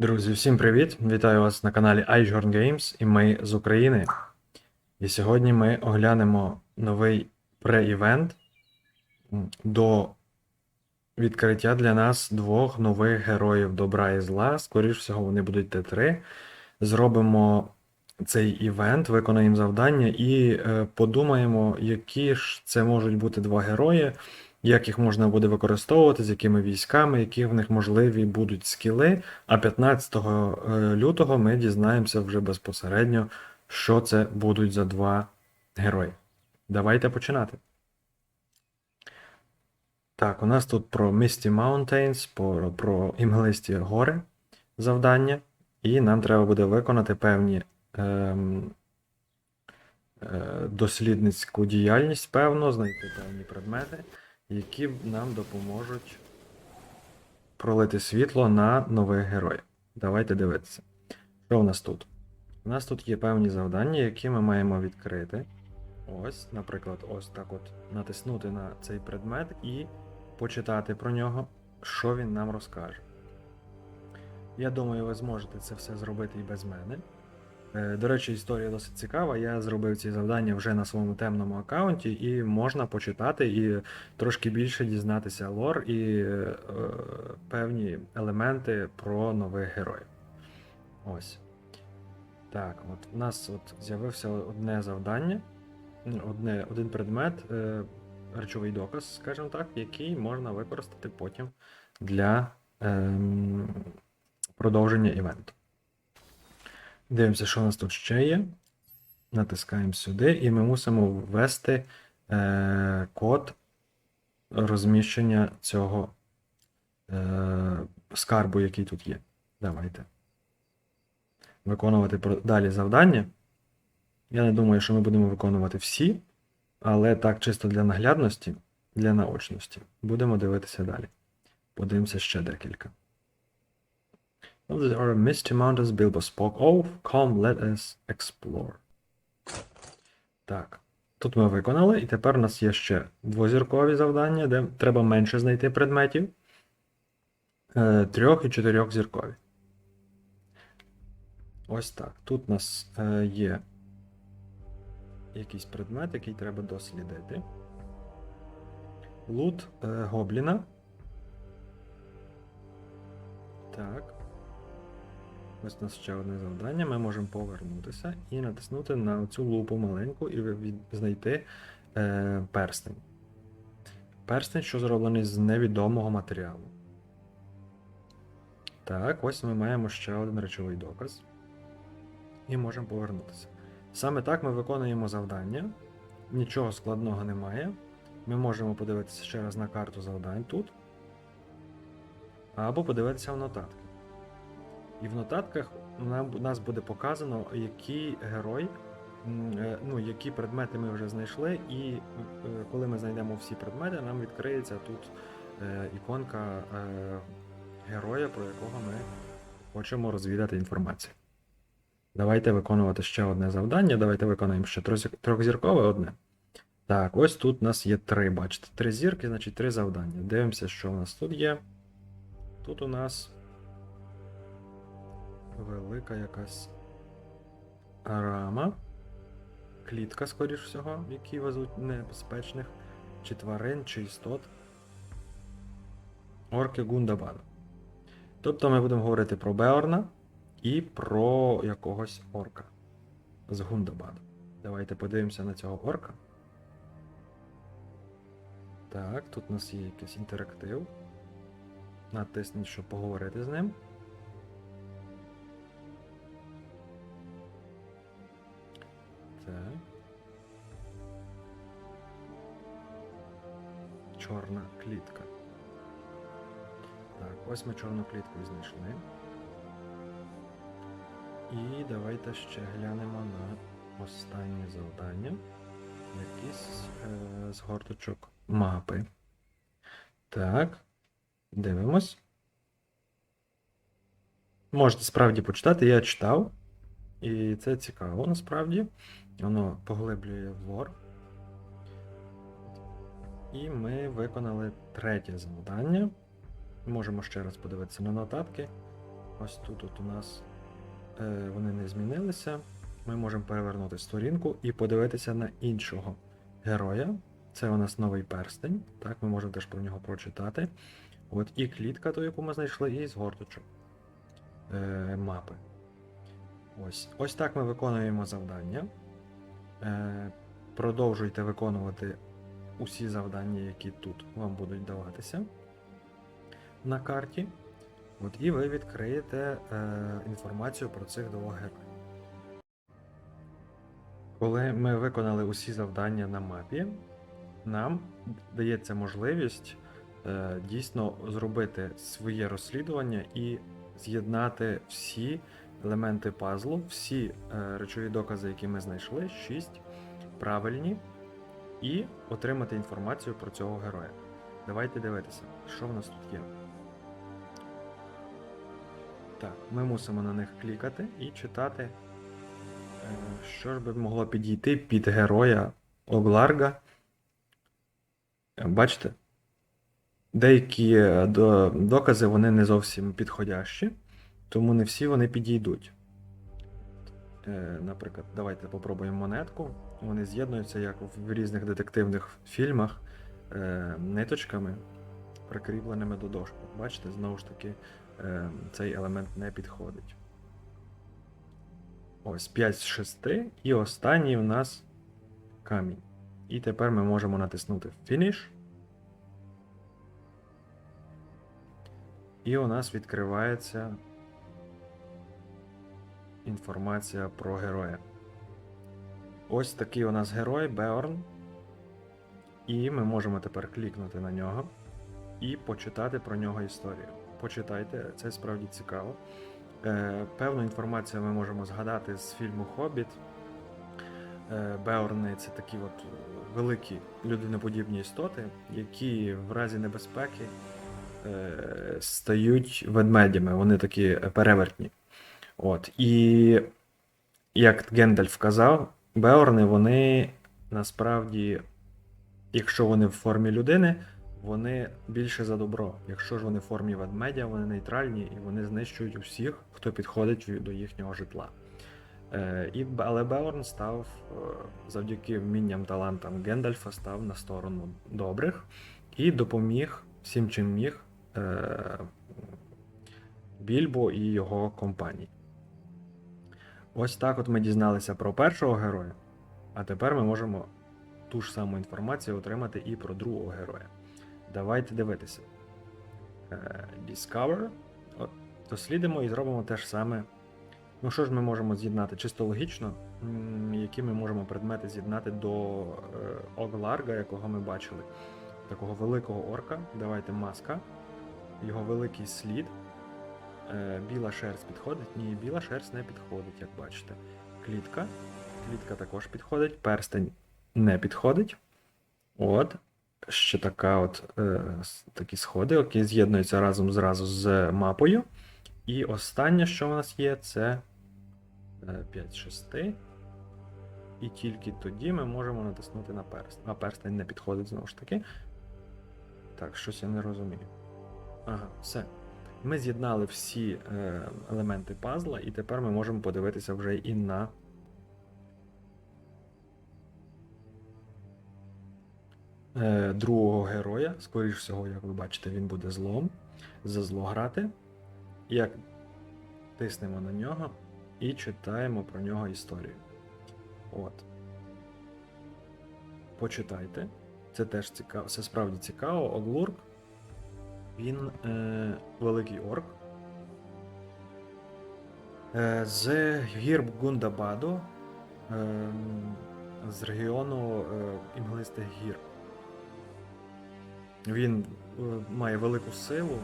Друзі, всім привіт! Вітаю вас на каналі iJorn Games і ми з України. І сьогодні ми оглянемо новий пре-івент до відкриття для нас двох нових героїв добра і зла. Скоріш всього, вони будуть Т3. Зробимо цей івент, виконаємо завдання і е, подумаємо, які ж це можуть бути два герої, як їх можна буде використовувати, з якими військами, які в них можливі будуть скіли. А 15 е, лютого ми дізнаємося вже безпосередньо, що це будуть за два герої. Давайте починати. Так, у нас тут про Misty Mountains, про, про імглисті гори завдання, і нам треба буде виконати певні ем, е, дослідницьку діяльність, певно, знайти певні предмети, які нам допоможуть пролити світло на нових героїв. Давайте дивитися. Що в нас тут? У нас тут є певні завдання, які ми маємо відкрити. Ось, наприклад, ось так от натиснути на цей предмет і почитати про нього, що він нам розкаже. Я думаю, ви зможете це все зробити і без мене. Е, До речі, історія досить цікава. Я зробив ці завдання вже на своєму темному аккаунті, і можна почитати і трошки більше дізнатися лор і е, певні елементи про нових героїв. Ось. Так, от у нас от з'явився одне завдання, одне, один предмет, е, речовий доказ, скажімо так, який можна використати потім для ем, продовження івенту. Дивимося, що у нас тут ще є. Натискаємо сюди, і ми мусимо ввести е, код розміщення цього е, скарбу, який тут є. Давайте. Виконувати далі завдання. Я не думаю, що ми будемо виконувати всі, але так, чисто для наглядності, для наочності. Будемо дивитися далі. Подивимося ще декілька. There are misty mountains Bilbo spoke of. Come, let us explore. Так. Тут ми виконали, і тепер у нас є ще двозіркові завдання, де треба менше знайти предметів. Е, Трьох і чотирьох зіркові. Ось так. Тут у нас е, є якийсь предмет, який треба дослідити. Лут е, гобліна. Так. Ось у нас ще одне завдання. Ми можемо повернутися і натиснути на цю лупу маленьку і знайти е, перстень. Перстень, що зроблений з невідомого матеріалу. Так, ось ми маємо ще один речовий доказ. І можемо повернутися. Саме так ми виконуємо завдання. Нічого складного немає. Ми можемо подивитися ще раз на карту завдань тут. Або подивитися в нотатки. І в нотатках нам, нас буде показано, який герой, е, ну, які предмети ми вже знайшли, і е, коли ми знайдемо всі предмети, нам відкриється тут е, іконка героя, про якого ми хочемо розвідати інформацію. Давайте виконувати ще одне завдання. Давайте виконаємо ще трьохзіркове одне. Так, ось тут у нас є три, бачите, три зірки, значить три завдання. Дивимося, що у нас тут є. Тут у нас велика якась рама. Клітка, скоріш всього, в якій везуть небезпечних чи тварин, чи істот. Орки Гундабана. Тобто ми будемо говорити про Беорна і про якогось орка з Гундабану. Давайте подивимося на цього орка. Так, тут у нас є якийсь інтерактив. Натисніть, щоб поговорити з ним. Чорна клітка. Так, ось ми чорну клітку знайшли. І давайте ще глянемо на останнє завдання. Якісь е, з горточок мапи. Так. Дивимось. Можете справді почитати, я читав. І це цікаво насправді. Воно поглиблює лор. І ми виконали третє завдання. Можемо ще раз подивитися на нотатки. Ось тут от у нас е, вони не змінилися. Ми можемо перевернути сторінку і подивитися на іншого героя. Це у нас новий перстень. Так, ми можемо теж про нього прочитати. От і клітка, ту, яку ми знайшли, і згорточок е, мапи. Ось. Ось так ми виконуємо завдання. Е, продовжуйте виконувати усі завдання, які тут вам будуть даватися на карті. От, і ви відкриєте е, інформацію про цих двох героїв. Коли ми виконали усі завдання на мапі, нам дається можливість е, дійсно зробити своє розслідування і з'єднати всі елементи пазлу, всі е, речові докази, які ми знайшли, 6 правильні, і отримати інформацію про цього героя. Давайте дивитися, що в нас тут є. Так, ми мусимо на них клікати і читати, е, що ж би могло підійти під героя Огларга. Бачите? Деякі е, докази вони не зовсім підходящі, тому не всі вони підійдуть. Е, Наприклад, давайте попробуємо монетку. Вони з'єднуються як в різних детективних фільмах е, ниточками, прикріпленими до дошки. Бачите, знову ж таки, е, цей елемент не підходить. Ось 5 з 6. І останній у нас камінь. І тепер ми можемо натиснути Finish. І у нас відкривається інформація про героя. Ось такий у нас герой Беорн. І ми можемо тепер клікнути на нього і почитати про нього історію. Почитайте, це справді цікаво. Е, певну інформацію ми можемо згадати з фільму Хобіт. Е, Беорни це такі от великі людиноподібні істоти, які в разі небезпеки е, стають ведмедями. Вони такі перевертні. От. І як Гендальф казав, Беорни, вони насправді, якщо вони в формі людини, вони більше за добро. Якщо ж вони в формі ведмедя, вони нейтральні і вони знищують усіх, хто підходить до їхнього житла. Е, і, але Беорн став е, завдяки вмінням талантам Гендальфа став на сторону добрих і допоміг всім, чим міг е, Більбо і його компанії. Ось так от ми дізналися про першого героя, а тепер ми можемо ту ж саму інформацію отримати і про другого героя. Давайте дивитися. Е, Discover. Дослідимо і зробимо те ж саме. Ну що ж ми можемо з'єднати чисто логічно, які ми можемо предмети з'єднати до е, Огларга, якого ми бачили. Такого великого орка. Давайте маска. Його великий слід. Е, Біла шерсть підходить? Ні, біла шерсть не підходить, як бачите. Клітка. Клітка також підходить. Перстень не підходить. От. Ще така от, е, такі сходи, які з'єднуються разом зразу з мапою. І останнє, що у нас є, це 5 6. І тільки тоді ми можемо натиснути на перстень. А перстень не підходить знову ж таки. Так, щось я не розумію. Ага, все. Ми з'єднали всі е, елементи пазла, і тепер ми можемо подивитися вже і на. е, Другого героя. Скоріш всього, як ви бачите, він буде злом. За зло грати. Як тиснемо на нього і читаємо про нього історію. От. Почитайте. Це теж цікаво. Це справді цікаво. Оглурк. Він е, великий орк. Е, з гір Гундабаду, е, з регіону е, Імглистих гір. Він е, має велику силу,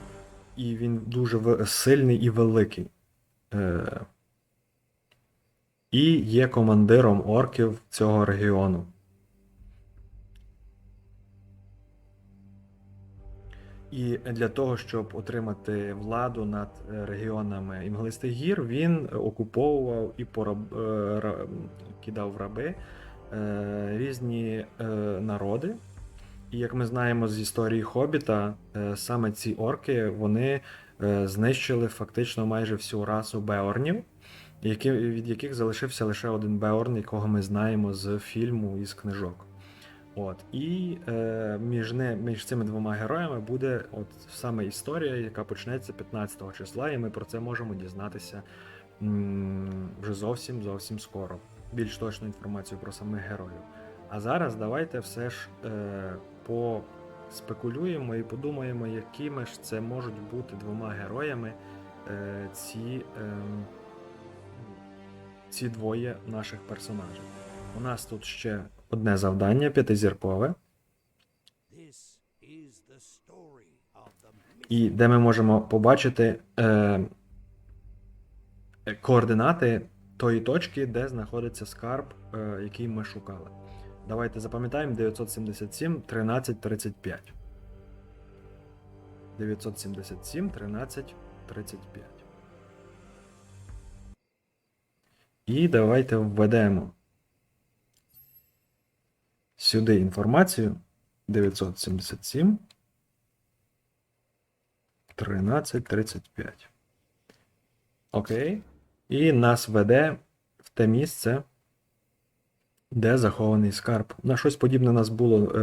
і він дуже сильний і великий. Е, і є командиром орків цього регіону. І для того, щоб отримати владу над е, регіонами Імглистих гір, він окуповував і пораб... е, кидав в раби е, різні народи. І як ми знаємо з історії Хобіта, саме ці орки вони знищили фактично майже всю расу Беорнів, від яких залишився лише один Беорн, якого ми знаємо з фільму і з книжок. От. І е, між, не, між цими двома героями буде от саме історія, яка почнеться 15 числа, і ми про це можемо дізнатися м, вже зовсім зовсім скоро. Більш точну інформацію про самих героїв. А зараз давайте все ж е, поспекулюємо і подумаємо, якими ж це можуть бути двома героями е, ці, е, ці двоє наших персонажів. У нас тут ще одне завдання п'ятизіркове, і де ми можемо побачити е, е, координати тої точки, де знаходиться скарб, е, який ми шукали. Давайте запам'ятаємо 977 13 35. 977 13 35. І давайте введемо сюди інформацію 977 13.35. Окей. І нас веде в те місце, де захований скарб. На щось подібне нас було е,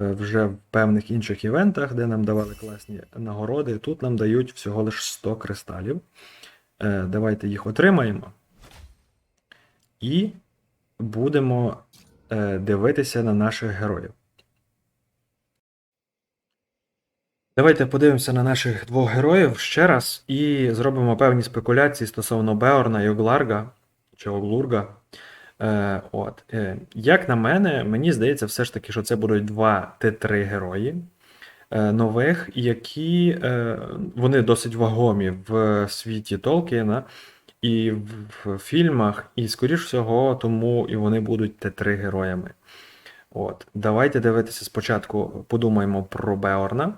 е, вже в певних інших івентах, де нам давали класні нагороди. Тут нам дають всього лише 100 кристалів. Е, давайте їх отримаємо. І будемо дивитися на наших героїв. Давайте подивимося на наших двох героїв ще раз і зробимо певні спекуляції стосовно Беорна і Огларга чи Оглурга. Е, от. Е, як на мене, мені здається, все ж таки, що це будуть два Т3 герої е, нових, які е, вони досить вагомі в світі Толкіна і в, фільмах, і, скоріш всього, тому і вони будуть Т3 героями. От. Давайте дивитися спочатку, подумаємо про Беорна.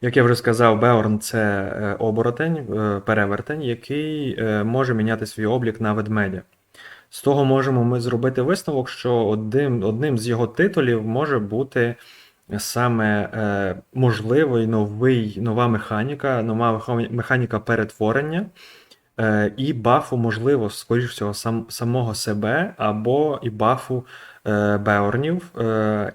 Як я вже сказав, Беорн це е, оборотень, е, перевертень, який е, може міняти свій облік на ведмедя. З того можемо ми зробити висновок, що одним, одним з його титулів може бути саме можливий новий, нова механіка, нова механіка перетворення. Е, і бафу, можливо, скоріш всього, сам, самого себе, або і бафу е, Беорнів, е,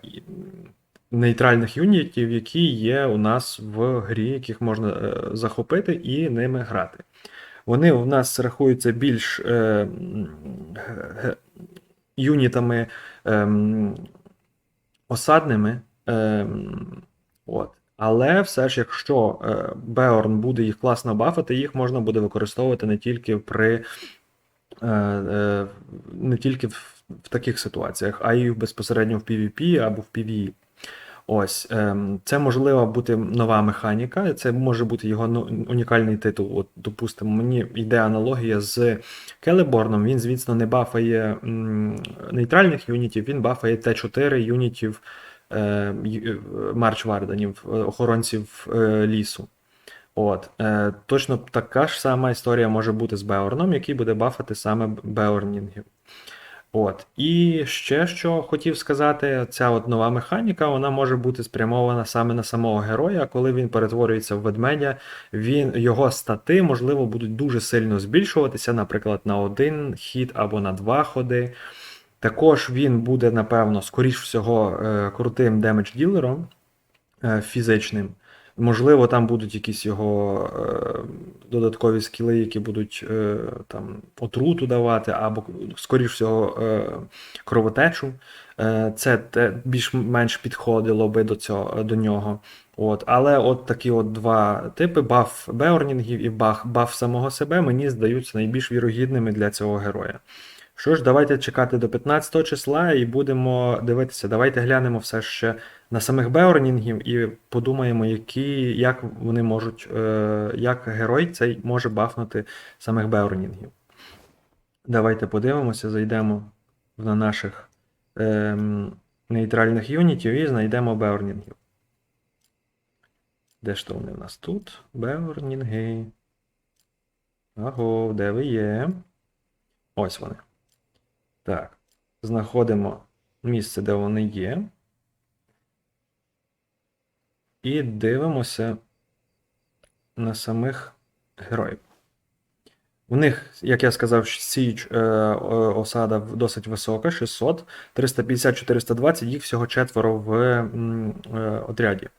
нейтральних юнітів, які є у нас в грі, яких можна е, захопити і ними грати. Вони у нас рахуються більш е, г- юнітами ем, осадними. Ем, от. Але все ж, якщо е, Беорн буде їх класно бафати, їх можна буде використовувати не тільки при е, е, не тільки в, в таких ситуаціях, а й безпосередньо в PvP або в PvE. Ось, ем, це можлива бути нова механіка, це може бути його ну, унікальний титул. От, допустимо, мені йде аналогія з Келеборном. Він, звісно, не бафає нейтральних юнітів, він бафає Т4 юнітів е, е, марчварданів, е, охоронців лісу. От, точно така ж сама історія може бути з Беорном, який буде бафати саме Беорнінгів. От. І ще що хотів сказати, ця от нова механіка вона може бути спрямована саме на самого героя. Коли він перетворюється в ведмедя, він, його стати, можливо, будуть дуже сильно збільшуватися, наприклад, на один хід або на два ходи. Також він буде, напевно, скоріш всього, е, крутим демедж-ділером е, фізичним. Можливо, там будуть якісь його е, додаткові скіли, які будуть там отруту давати, або, скоріш всього, кровотечу. Це більш-менш підходило би до, цього, до нього. От. Але от такі от два типи: баф Беорнінгів і баф, баф самого себе, мені здаються найбільш вірогідними для цього героя. Що ж, давайте чекати до 15 числа і будемо дивитися. Давайте глянемо все ще на самих Беорнінгів і подумаємо, які, як вони можуть, е, як герой цей може бафнути самих Беорнінгів. Давайте подивимося, зайдемо на наших ем, нейтральних юнітів і знайдемо Беорнінгів. Де ж то вони в нас тут? Беорнінги. Аго, де ви є? Ось вони. Так. Знаходимо місце, де вони є. І дивимося на самих героїв. У них, як я сказав, січ е, е, осада досить висока, 600, 350-420, їх всього четверо в е, отряді.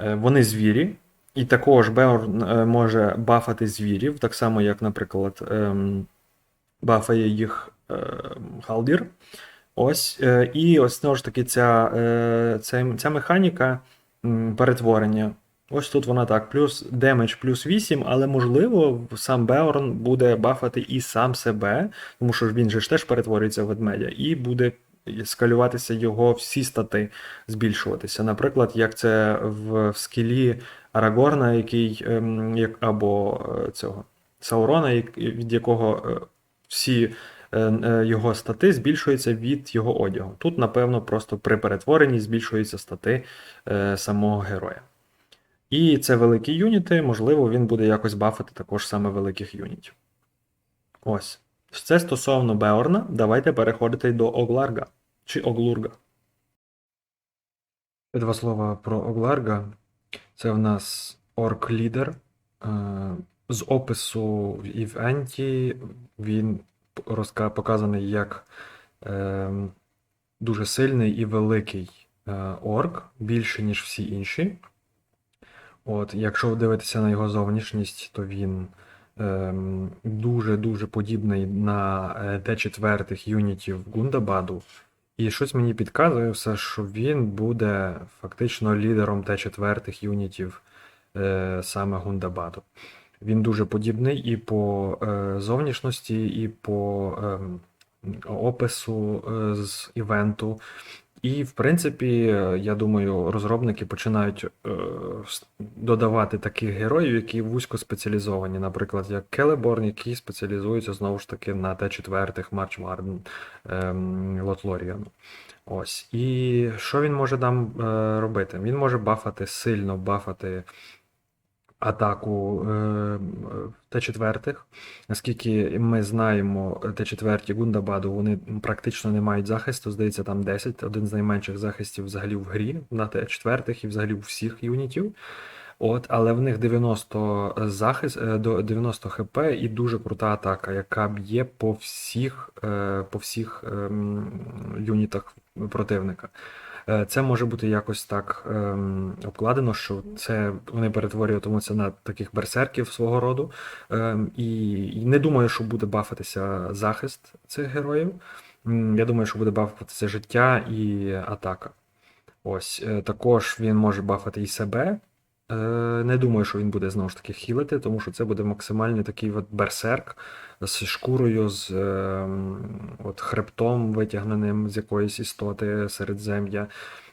Е, Вони звірі, і також Беорн е, може бафати звірів, так само, як, наприклад, ем, бафає їх е, Халдір. Ось, е, і ось знову ж таки ця, е, ця, ця механіка перетворення. Ось тут вона так, плюс демедж плюс 8, але можливо сам Беорн буде бафати і сам себе, тому що він же ж теж перетворюється в ведмедя, і буде скалюватися його всі стати, збільшуватися. Наприклад, як це в, в скілі Арагорна, який ем, як, або е, цього Саурона, від якого е, всі е, е, його стати збільшуються від його одягу. Тут, напевно, просто при перетворенні збільшуються стати е, самого героя. І це великі юніти, можливо, він буде якось бафити також саме великих юнітів. Ось. Це стосовно Беорна. Давайте переходити до Огларга чи Оглурга. Два слова про Огларга. Це в нас орк-лідер. Е, З опису в івенті він показаний як е, дуже сильний і великий е, орк, більше, ніж всі інші. От, якщо ви дивитеся на його зовнішність, то він ем, дуже-дуже подібний на е, Т4 юнітів Гундабаду. І щось мені підказує все, що він буде фактично лідером Т4 юнітів е, саме Гундабаду. Він дуже подібний і по е, зовнішності, і по ем, опису е, з івенту. І, в принципі, е, я думаю, розробники починають е, додавати таких героїв, які вузько спеціалізовані, наприклад, як Келеборн, який спеціалізується знову ж таки на Т4 Марч Марден ем, Лотлоріану. Ось. І що він може нам е, робити? Він може бафати сильно бафати атаку е, Т4. Наскільки ми знаємо, Т4 Гундабаду вони практично не мають захисту, здається, там 10, один з найменших захистів взагалі в грі на Т4 і взагалі у всіх юнітів. От, але в них 90 захист, е, до 90 хп і дуже крута атака, яка б'є по всіх, е, по всіх ем, юнітах противника. Е, Це може бути якось так ем, обкладено, що це вони перетворюватимуться на таких берсерків свого роду. Ем, і, і не думаю, що буде бафатися захист цих героїв. Я думаю, що буде бафатися життя і атака. Ось, е, також він може бафати і себе. Е, Не думаю, що він буде знову ж таки хілити, тому що це буде максимальний такий от берсерк з шкурою, з ем, от хребтом витягненим з якоїсь істоти середзем'я,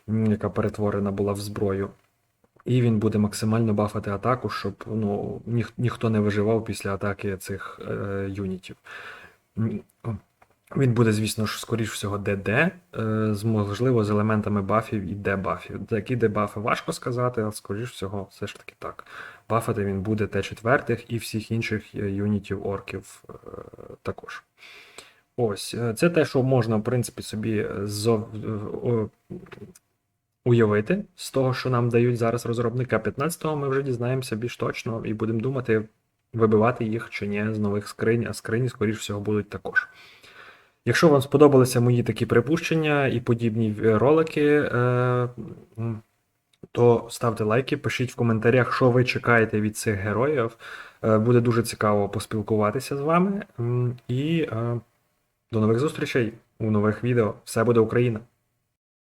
яка перетворена була в зброю. І він буде максимально бафати атаку, щоб ну, ніх, ніхто не виживав після атаки цих е, юнітів. Він буде, звісно ж, скоріш всього, ДД, е, можливо, з елементами бафів і дебафів. Які дебафи важко сказати, але скоріш всього, все ж таки так. Бафати він буде Т4 і всіх інших е, юнітів орків е, також. Ось, це те, що можна, в принципі, собі уявити з того, що нам дають зараз розробники. А 15-го ми вже дізнаємося більш точно і будемо думати, вибивати їх чи ні з нових скринь, а скрині, скоріш всього, будуть також. Якщо вам сподобалися мої такі припущення і подібні ролики, е, то ставте лайки, пишіть в коментарях, що ви чекаєте від цих героїв. Е, Буде дуже цікаво поспілкуватися з вами. І е, до нових зустрічей у нових відео. Все буде Україна!